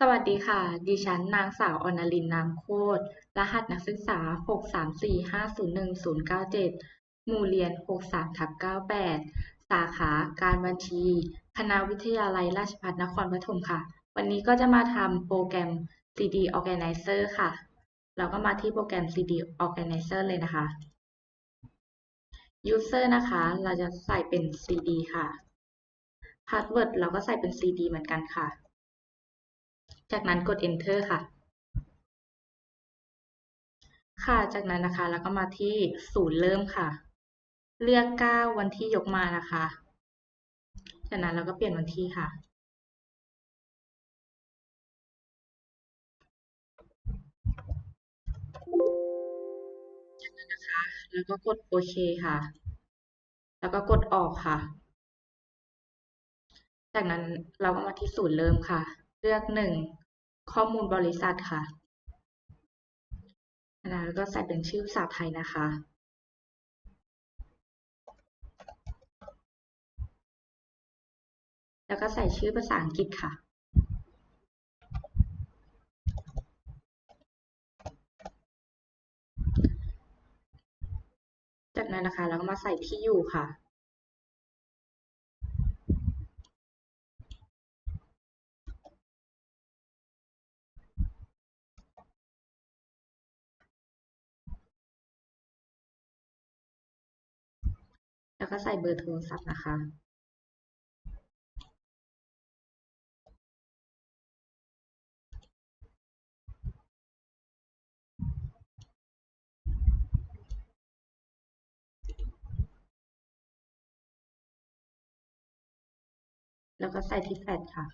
สวัสดีค่ะ ดิฉันนางสาวอรณลินนามโคตร รหัสนักศึกษาหกสามสี่ห้าศูนย์หนึ่งศูนย์เก้าเจ็ดมู่เรียนหกสามทับเก้าแปดสาขาการบัญชี คณะวิทยาลัยราชภัฏนครปฐมค่ะ วันนี้ก็จะมาทำโปรแกรม CD Organizer ค่ะ เราก็มาที่โปรแกรม CD Organizer เลยนะคะ User นะคะ เราจะใส่เป็น CD ค่ะ Password เราก็ใส่เป็น CD เหมือนกันค่ะ จากนั้นกด enter ค่ะ ค่ะ จากนั้นนะคะแล้วก็มาที่ศูนย์เริ่มค่ะ เลือก 9 วันที่ยกมานะคะ จากนั้นเราก็เปลี่ยนวันที่ค่ะจากนั้นนะคะ แล้วก็กดโอเคค่ะ แล้วก็กดออกค่ะ จากนั้นเราก็มาที่ศูนย์เริ่มค่ะ เลือกหนึ่งข้อมูลบริษัทค่ะแล้วก็ใส่เป็นชื่อภาษาไทยนะคะ แล้วก็ใส่ชื่อภาษาอังกฤษค่ะ จากนั้นนะคะ เราก็มาใส่ที่อยู่ค่ะ แล้วก็ใส่เบอร์โทรศัพท์นะคะ แล้วก็ใส่ที่แฟลชค่ะ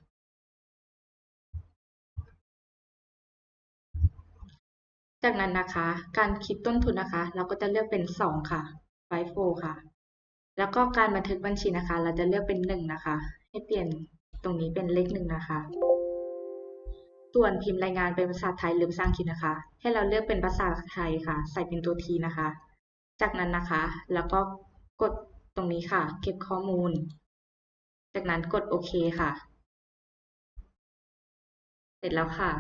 จากนั้นนะคะ การคิดต้นทุนนะคะ เราก็จะเลือกเป็นสองค่ะไฟโฟค่ะ แล้วก็การบันทึกบัญชีนะคะ เราจะเลือกเป็นหนึ่งนะคะ ให้เปลี่ยนตรงนี้เป็นเลขหนึ่งนะคะ ส่วนพิมพ์รายงานเป็นภาษาไทยหรือภาษาอังกฤษนะคะ ให้เราเลือกเป็นภาษาไทยค่ะ ใส่เป็นตัวทีนะคะ จากนั้นนะคะ แล้วก็กดตรงนี้ค่ะ เก็บข้อมูล จากนั้นกดโอเคค่ะ เสร็จแล้วค่ะ